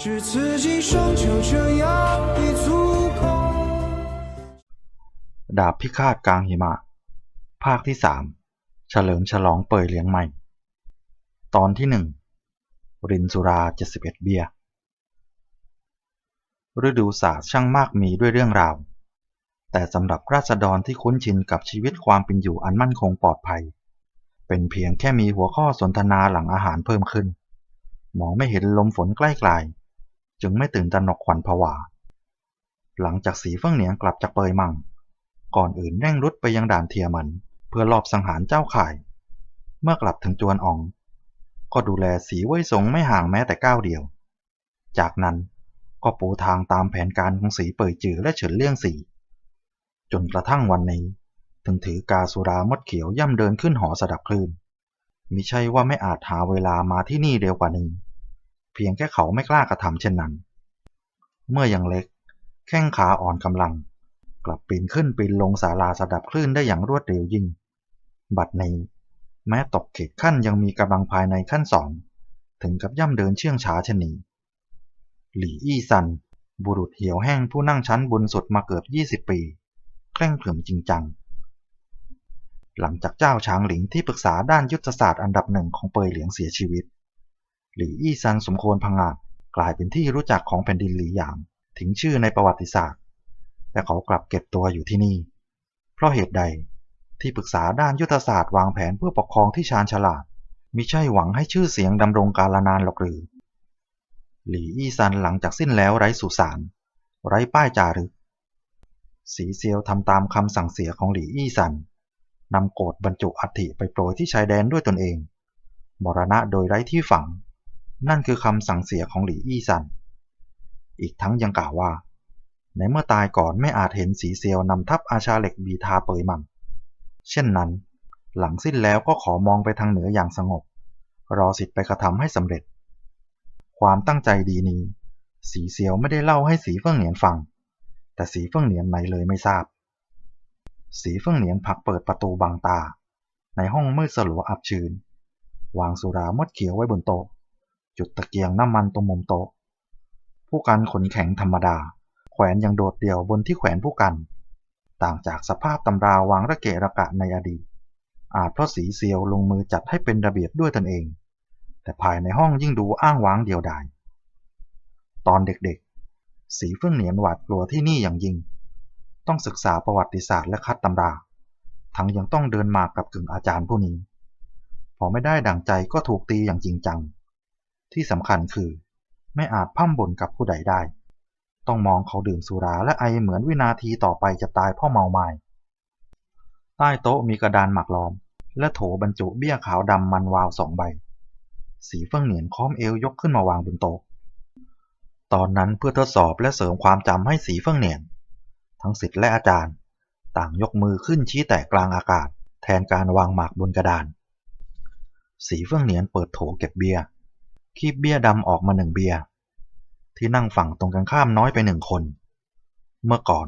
只此今生就这样一足够。 ดาบพิฆาตกลางหิมะ ภาคที่สามเฉลิมฉลองเปิดเลี้ยงใหม่ ตอนที่หนึ่งรินสุรา 71 เบียร์ฤดูศาสตร์ช่างมากมีด้วยเรื่องราว แต่สำหรับราษฎรที่คุ้นชินกับชีวิตความเป็นอยู่อันมั่นคงปลอดภัย เป็นเพียงแค่มีหัวข้อสนทนาหลังอาหารเพิ่มขึ้น มองไม่เห็นลมฝนใกล้กลาย จึงไม่ตื่นตระหนกขวัญผวา หลังจากสีเฟื่องเหนียงกลับจากเปยมัง ก่อนอื่นเร่งรุดไปยังด่านเทียมัน เพื่อลอบสังหารเจ้าข่าย เมื่อกลับถึงจวนออง ก็ดูแลสีเว่ยสงไม่ห่างแม้แต่ก้าวเดียว จากนั้นก็ปูทางตามแผนการของสีเปยจือและเฉินเลี่ยงสีจนกระทั่งวันนี้ถึงถือกาสุรามดเขียวย่ำเดินขึ้นหอสดับคลื่นมิใช่ว่าไม่อาจหาเวลามาที่นี่เร็วกว่านี้ เพียงแค่เขาไม่กล้ากระทำเช่นนั้น เมื่อยังเล็ก แข้งขาอ่อนกำลัง กลับปีนขึ้นปีนลงศาลาสดับคลื่นได้อย่างรวดเร็วยิ่ง บัดนี้ แม้ตกเขตขั้นยังมีกำลังภายในขั้นสอง ถึงกับย่ำเดินเชื่องช้าเช่นนี้หลี่อี้ซัน บุรุษเหี่ยวแห้งผู้นั่งชั้นบนสุดมาเกือบ 20 ปี เคร่งขรึมจริงจัง หลังจากเจ้าช้างหลิงที่ปรึกษาด้านยุทธศาสตร์อันดับหนึ่งของเปยเหลียงเสียชีวิต หลี่อี้ซันสมควรพังอาจกลายเป็นที่รู้จักของแผ่นดินหลี่หยางถึงชื่อในประวัติศาสตร์ แต่เขากลับเก็บตัวอยู่ที่นี่ เพราะเหตุใดที่ปรึกษาด้านยุทธศาสตร์วางแผนเพื่อปกครองที่ชาญฉลาดมิใช่หวังให้ชื่อเสียงดำรงกาลนานหรอกหรือ หลี่อี้ซันหลังจากสิ้นแล้วไร้สุสานไร้ป้ายจารึก สีเซียวทำตามคำสั่งเสียของหลี่อี้ซันนำโกรธบรรจุอัฐิไปโปรยที่ชายแดนด้วยตนเอง มรณะโดยไร้ที่ฝัง นั่นคือคำสั่งเสียของหลี่อี้ซัน อีกทั้งยังกล่าวว่า ในเมื่อตายก่อนไม่อาจเห็นสีเซียวนำทัพอาชาเหล็กบีทาเปยมังเช่นนั้น หลังสิ้นแล้วก็ขอมองไปทางเหนืออย่างสงบ รอสิทธิ์ไปกระทำให้สำเร็จ ความตั้งใจดีนี้ สีเซียวไม่ได้เล่าให้สีเฟื่องเหนียนฟัง แต่สีเฟื่องเหนียนไหนเลยไม่ทราบ สีเฟื่องเหนียนผลักเปิดประตูบังตา ในห้องมืดสลัวอับชื้น วางสุรามดเขียวไว้บนโต๊ะ จุดตะเกียงน้ำมันตรงมุมโต๊ะ ผู้กันขนแข็งธรรมดา แขวนอย่างโดดเดี่ยวบนที่แขวนผู้กัน ต่างจากสภาพตำราวางระเกะระกะในอดีต อาจเพราะสีเซียวลงมือจัดให้เป็นระเบียบด้วยตนเอง แต่ภายในห้องยิ่งดูอ้างว้างเดียวดายตอนเด็กๆ สีเฟื่องเหนียนหวาดกลัวที่นี่อย่างยิ่ง ต้องศึกษาประวัติศาสตร์และคัดตำรา ทั้งยังต้องเดินมากกับกึ่งอาจารย์ผู้นี้ พอไม่ได้ดั่งใจก็ถูกตีอย่างจริงจัง ที่สำคัญคือ ไม่อาจพั่มบ่นกับผู้ใดได้ ต้องมองเขาดื่มสุราและไอเหมือนวินาทีต่อไปจะตายเพ่อเมาไมา้ใต้โต๊ะมีกระดานหมักล้อม และโถบรรจุเบี้ยขาวดำมันวาวสองใบ สีเฟื่องเหนียนค้อมเอวยกขึ้นมาวางบนโต๊ะตอนนั้นเพื่อทดสอบและเสริมความจำให้สีเฟื่องเหนียน ทั้งศิษย์และอาจารย์ ต่างยกมือขึ้นชี้แตะกลางอากาศ แทนการวางหมากบนกระดาน สีเฟื่องเหนียนเปิดโถเก็บเบียร์ คีบเบี้ยดำออกมาหนึ่งเบียร์ที่นั่งฝั่งตรงกันข้ามน้อยไปหนึ่งคน เมื่อก่อน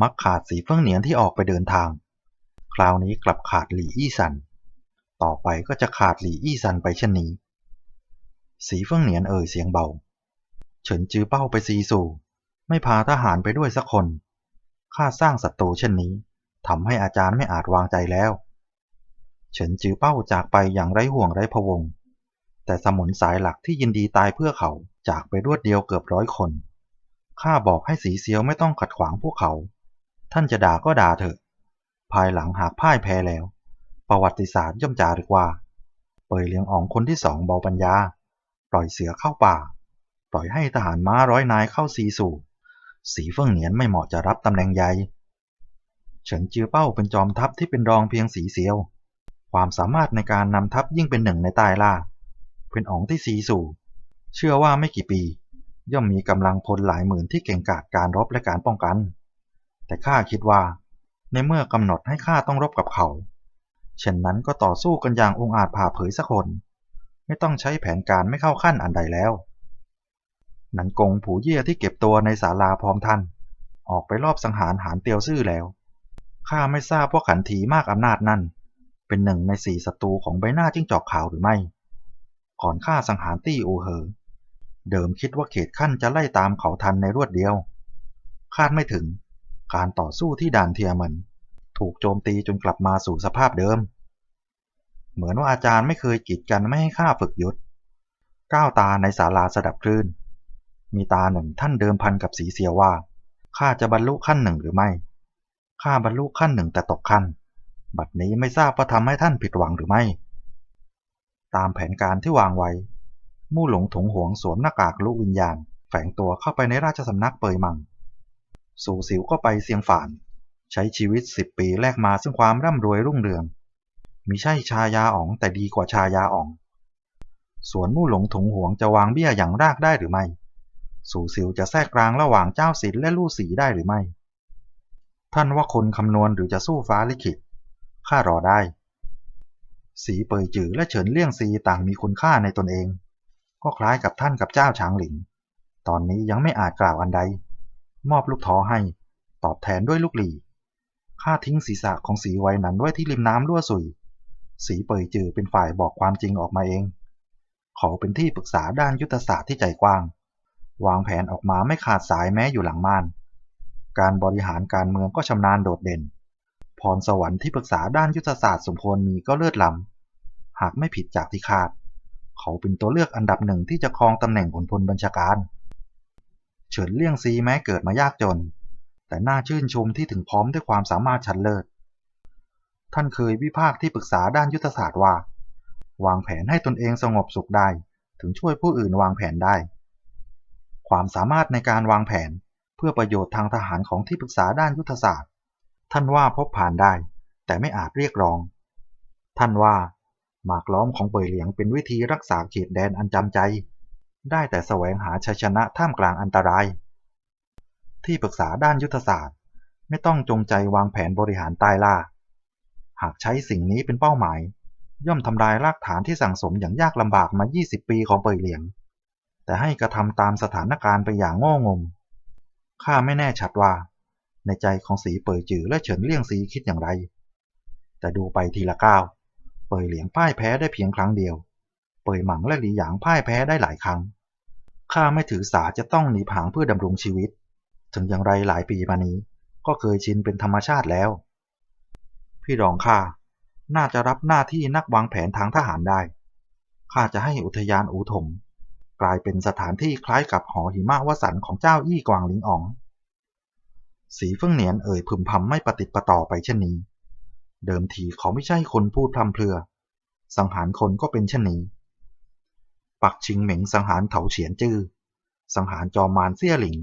มักขาดสีเฟื่องเหนียนที่ออกไปเดินทาง คราวนี้กลับขาดหลี่อี้ซัน ต่อไปก็จะขาดหลี่อี้ซันไปเช่นนี้ สีเฟื่องเหนียนเอ่ยเสียงเบา เฉินจือเป้าไปซีสู่ ไม่พาทหารไปด้วยสักคนข้าสร้างศัตรูเช่นนี้ทำให้อาจารย์ไม่อาจวางใจแล้ว เฉินจือเป้าจากไปอย่างไร้ห่วงไร้พะวง แต่สมุนสายหลักที่ยินดีตายเพื่อเขาจากไปรวดเดียวเกือบร้อยคน ข้าบอกให้สีเซียวไม่ต้องขัดขวางพวกเขา ท่านจะด่าก็ด่าเถอะ ภายหลังหากพ่ายแพ้แล้ว ประวัติศาสตร์ย่อมจารึกว่า เปยเลียงอ๋องคนที่สองเบาปัญญา ปล่อยเสือเข้าป่า ปล่อยให้ทหารม้าร้อยนายเข้าซีสู่ สีเฟื่องเหนียนไม่เหมาะจะรับตำแหน่งใหญ่เฉินจือเป้าเป็นจอมทัพที่เป็นรองเพียงสีเซียว ความสามารถในการนำทัพยิ่งเป็นหนึ่งในใต้ล่า เป็นอ๋องที่ซีสู่ เชื่อว่าไม่กี่ปี ย่อมมีกำลังพลหลายหมื่นที่เก่งกาจการรบและการป้องกัน แต่ข้าคิดว่า ในเมื่อกำหนดให้ข้าต้องรบกับเขาเช่นนั้นก็ต่อสู้กันอย่างองอาจผ่าเผยสักคน ไม่ต้องใช้แผนการไม่เข้าขั้นอันใดแล้วนันกงผูเยี่ยที่เก็บตัวในศาลาพร้อมท่าน ออกไปรอบสังหารหารเตียวซื่อแล้วข้าไม่ทราบว่าขันทีมากอำนาจนั่น เป็นหนึ่งในสี่ศัตรูของใบหน้าจิ้งจอกขาวหรือไม่ ก่อนข้าสังหารตี้อูเหอ เดิมคิดว่าเขตขั้นจะไล่ตามเขาทันในรวดเดียว คาดไม่ถึง การต่อสู้ที่ด่านเทียมินถูกโจมตีจนกลับมาสู่สภาพเดิม เหมือนว่าอาจารย์ไม่เคยกีดกันไม่ให้ข้าฝึกยุทธก้าวตาในศาลาสดับคลื่น มีตาหนึ่งท่านเดิมพันกับสีเสียว่าข้าจะบรรลุขั้นหนึ่งหรือไม่ข้าบรรลุขั้นหนึ่งแต่ตกขั้น บัดนี้ไม่ทราบว่าทำให้ท่านผิดหวังหรือไม่ ตามแผนการที่วางไว้ มู่หลงถงหวงสวมหน้ากากลูกวิญญาณ แฝงตัวเข้าไปในราชสำนักเปยมัง สู่สิวก็ไปเสียงฝาน ใช้ชีวิตสิบปีแลกมาซึ่งความร่ำรวยรุ่งเรืองมิใช่ชายาอ๋องแต่ดีกว่าชายาอ๋องส่วนมู่หลงถงหวงจะวางเบี้ยอย่างรากได้หรือไม่ สู่สิวจะแทรกกลางระหว่างเจ้าศิลและลู่สีได้หรือไม่ ท่านว่าคนคำนวณหรือจะสู้ฟ้าลิขิตข้ารอได้ สีเปยจือและเฉินเลี่ยงซีต่างมีคุณค่าในตนเอง ก็คล้ายกับท่านกับเจ้าฉางหลิง ตอนนี้ยังไม่อาจกล่าวอันใด มอบลูกท้อให้ ตอบแทนด้วยลูกหลีข้าทิ้งศีรษะของสีไว้นั้นไว้ที่ริมน้ำรั่วสุย สีเปยจือเป็นฝ่ายบอกความจริงออกมาเอง เขาเป็นที่ปรึกษาด้านยุทธศาสตร์ที่ใจกว้าง วางแผนออกมาไม่ขาดสายแม้อยู่หลังม่าน การบริหารการเมืองก็ชำนาญโดดเด่น พรสวรรค์ที่ปรึกษาด้านยุทธศาสตร์สมควรมีก็เลิศล้ำ หากไม่ผิดจากที่คาด เขาเป็นตัวเลือกอันดับหนึ่งที่จะครองตำแหน่งผลพลบัญชาการ เฉินเลี่ยงซีแม้เกิดมายากจน แต่น่าชื่นชมที่ถึงพร้อมด้วยความสามารถชั้นเลิศ ท่านเคยวิพากษ์ที่ปรึกษาด้านยุทธศาสตร์ว่า วางแผนให้ตนเองสงบสุขได้ ถึงช่วยผู้อื่นวางแผนได้ ความสามารถในการวางแผนเพื่อประโยชน์ทางทหารของที่ปรึกษาด้านยุทธศาสตร์ ท่านว่าพบผ่านได้ แต่ไม่อาจเรียกร้อง ท่านว่า หมากล้อมของเปยเหลียงเป็นวิธีรักษาเขตแดนอันจำใจ ได้แต่แสวงหาชัยชนะท่ามกลางอันตราย ที่ปรึกษาด้านยุทธศาสตร์ ไม่ต้องจงใจวางแผนบริหารใต้ล่า หากใช้สิ่งนี้เป็นเป้าหมาย ย่อมทำลายรากฐานที่สั่งสมอย่างยากลำบากมา 20 ปีของเปยเหลียง แต่ให้กระทำตามสถานการณ์ไปอย่างโง่งมข้าไม่แน่ชัดว่า ในใจของสีเปยจือและเฉินเลี่ยงสีคิดอย่างไร แต่ดูไปทีละก้าว เปยเหลียงพ่ายแพ้ได้เพียงครั้งเดียว เปยหมังและหลีหยางพ่ายแพ้ได้หลายครั้ง ข้าไม่ถือสาจะต้องหนีผางเพื่อดำรงชีวิต ถึงอย่างไรหลายปีมานี้ ก็เคยชินเป็นธรรมชาติแล้ว พี่รองข้า น่าจะรับหน้าที่นักวางแผนทางทหารได้ ข้าจะให้อุทยานอูถงกลายเป็นสถานที่คล้ายกับหอหิมะวสันของเจ้าอี้กวางลิงอ๋อง สีเฟิ่งเหนียนเอ่ยพึมพำไม่ปฏิประต่อไปเช่นนี้ เดิมทีเขาไม่ใช่คนพูดพร่ำเพรื่อสังหารคนก็เป็นเช่นนี้ ปักชิงเหม็งสังหารเถาเฉียนจื้อ สังหารจอมมารเซี่ยหลิง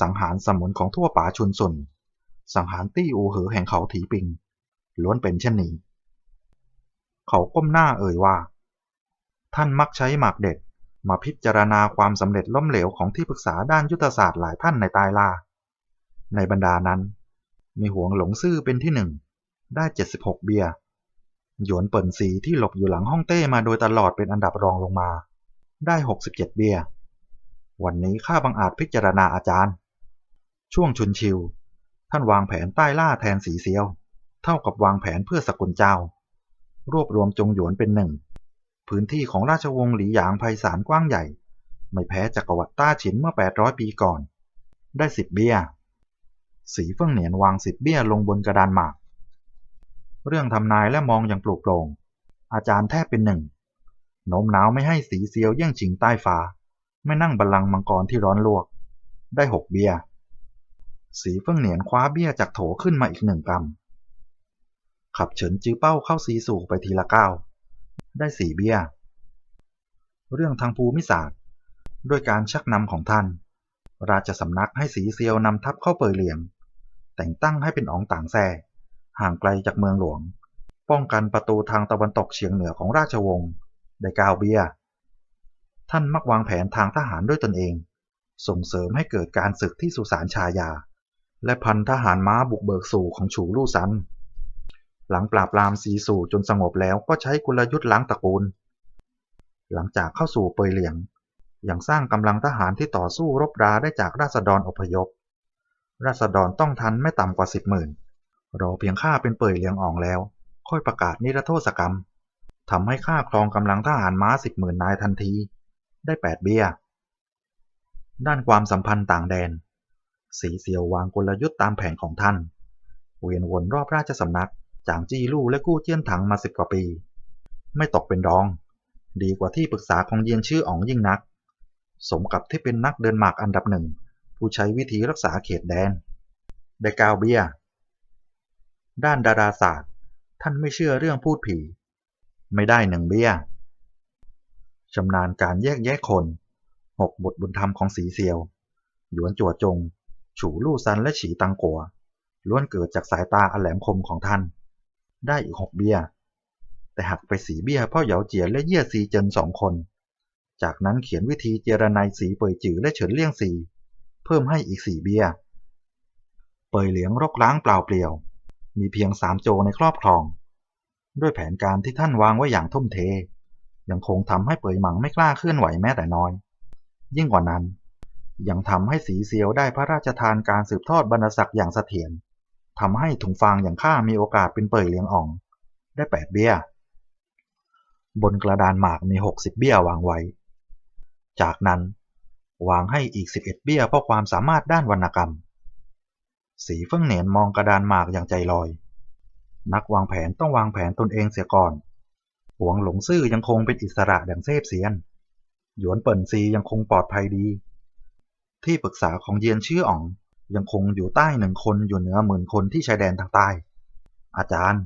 สังหารสมุนของทั่วป่าชุนสุน สังหารตี้อูเหอแห่งเขาถีปิง ล้วนเป็นเช่นนี้ เขาก้มหน้าเอ่ยว่า ท่านมักใช้หมากเด็ดมาพิจารณาความสำเร็จล้มเหลวของที่ปรึกษาด้านยุทธศาสตร์หลายท่านในตายลา ในบรรดานั้น มีหวงหลงซื่อเป็นที่หนึ่ง ได้76เบียร์ หยวนเปิ่นสีที่หลบอยู่หลังห้องเต้มาโดยตลอดเป็นอันดับรองลงมา ได้67เบียร์ วันนี้ข้าบังอาจพิจารณาอาจารย์ ช่วงชุนชิว ท่านวางแผนใต้ล่าแทนสีเซียว เท่ากับวางแผนเพื่อสกุลเจ้า รวบรวมจงหยวนเป็นหนึ่ง พื้นที่ของราชวงศ์หลีหยางไพศาลกว้างใหญ่ ไม่แพ้จักรวรรดิต้าฉินเมื่อ800ปีก่อน ได้10เบี้ย สีเฟิ่องเหนียนวาง10เบี้ยลงบนกระดานหมาก เรื่องทำนายและมองอย่างปลุกโปร่ง อาจารย์แทบเป็นหนึ่งโน้มน้าวไม่ให้สีเซียวแย่งชิงใต้ฟ้า ไม่นั่งบัลลังก์มังกรที่ร้อนลวก ได้6เบี้ย สีเฟิ่องเหนียนคว้าเบี้ยจากโถขึ้นมาอีกหนึ่งกำ ขับเฉินจื้อเป้าเข้าซีสู่ไปทีละเก้า ได้สี่เบี้ย เรื่องทางภูมิศาสตร์ ด้วยการชักนำของท่าน ราชสำนักให้สีเซียวนำทัพเข้าเปยเหลียง แต่งตั้งให้เป็นอ๋องต่างแซ่ห่างไกลจากเมืองหลวง ป้องกันประตูทางตะวันตกเฉียงเหนือของราชวงศ์ได้เก้าเบียท่านมักวางแผนทางทหารด้วยตนเอง ส่งเสริมให้เกิดการศึกที่สุสานชายา และพันทหารม้าบุกเบิกสู่ของฉูลู่ซัน หลังปราบปรามซีสู่จนสงบแล้วก็ใช้กลยุทธ์ล้างตระกูล หลังจากเข้าสู่เปยเหลียง ยังสร้างกำลังทหารที่ต่อสู้รบราได้จากราษฎรอพยพ ราษฎรต้องทันไม่ต่ำกว่าสิบหมื่นรอเพียงข้าเป็นเปยเลียงอ่องแล้ว ค่อยประกาศนิรโทษกรรมทำให้ข้าครองกำลังทหารม้าสิบหมื่นนายทันที ได้แปดเบี้ย ด้านความสัมพันธ์ต่างแดน สีเซียววางกลยุทธ์ตามแผนของท่าน เวียนวนรอบราชสำนัก จางจี้ลู่และกู้เจี้ยนถังมาสิบกว่าปี ไม่ตกเป็นรอง ดีกว่าที่ปรึกษาของเยียนชื่ออ๋องยิ่งนัก สมกับที่เป็นนักเดินหมากอันดับหนึ่ง ผู้ใช้วิธีรักษาเขตแดน ได้กาวเบีย ด้านดาราศาสตร์ ท่านไม่เชื่อเรื่องพูดผี ไม่ได้หนึ่งเบียชำนาญการแยกแยะคนหกบทบุญธรรมของสีเซียว หยวนจั่วจง ฉูลู่ซันและฉีตังกัว ล้วนเกิดจากสายตาอันแหลมคมของท่าน ได้อีกหกเบี้ย แต่หักไปสีเบี้ยพ่อเหยาเจียและเยี่ยซีเจินสองคน จากนั้นเขียนวิธีเจรนายสีเปยจือและเฉินเลี่ยงสี เพิ่มให้อีกสี่เบี้ย เปยเหลียงรกล้างเปล่าเปลี่ยว มีเพียงสามโจในครอบครอง ด้วยแผนการที่ท่านวางไว้อย่างทุ่มเท ยังคงทำให้เปยหมังไม่กล้าเคลื่อนไหวแม้แต่น้อย ยิ่งกว่านั้น ยังทำให้สีเซียวได้พระราชทานการสืบทอดบรรณศักดิ์อย่างเสถียรทำให้ถุงฟางอย่างข้ามีโอกาสเป็นเปยเลียงอ่อง ได้แปดเบี้ย บนกระดานหมากมีหกสิบเบี้ยวางไว้ จากนั้น วางให้อีกสิบเอ็ดเบี้ยเพราะความสามารถด้านวรรณกรรม สีเฟิ่งเหนียนมองกระดานหมากอย่างใจลอย นักวางแผนต้องวางแผนตนเองเสียก่อน หวงหลงซื่อยังคงเป็นอิสระดังเซฟเซียน หยวนเปิ่นซียังคงปลอดภัยดี ที่ปรึกษาของเยียนชื่ออ๋องยังคงอยู่ใต้หนึ่งคนอยู่เหนือหมื่นคนที่ชายแดนทางใต้ อาจารย์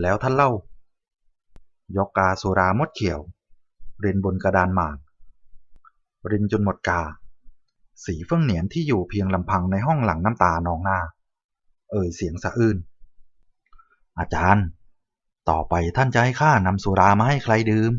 แล้วท่านเล่ายกกาสุรามดเขียว เรินบนกระดานหมาก รินจนหมดกา สีเฟื่องเหนียนที่อยู่เพียงลำพังในห้องหลังน้ำตานองหน้า เอ่ยเสียงสะอื้น อาจารย์ ต่อไปท่านจะให้ข้านำสุรามาให้ใครดื่ม